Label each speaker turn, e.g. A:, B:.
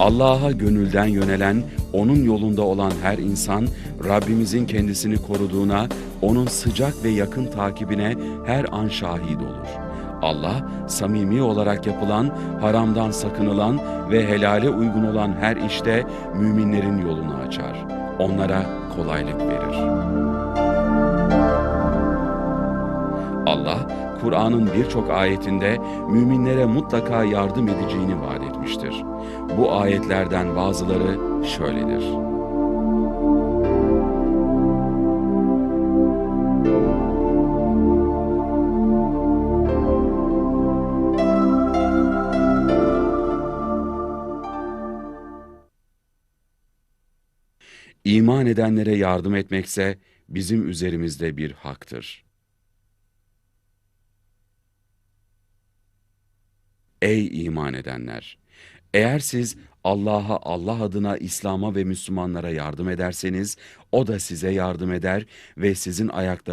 A: Allah'a gönülden yönelen, O'nun yolunda olan her insan, Rabbimizin kendisini koruduğuna, O'nun sıcak ve yakın takibine her an şahit olur. Allah, samimi olarak yapılan, haramdan sakınılan ve helale uygun olan her işte müminlerin yolunu açar. Onlara kolaylık verir. Allah, Kur'an'ın birçok ayetinde müminlere mutlaka yardım edeceğini vaat etmiştir. Bu ayetlerden bazıları şöyledir. İman edenlere yardım etmekse bizim üzerimizde bir haktır. Ey iman edenler! Eğer siz Allah'a, Allah adına İslam'a ve Müslümanlara yardım ederseniz, O da size yardım eder ve sizin ayaklarınızı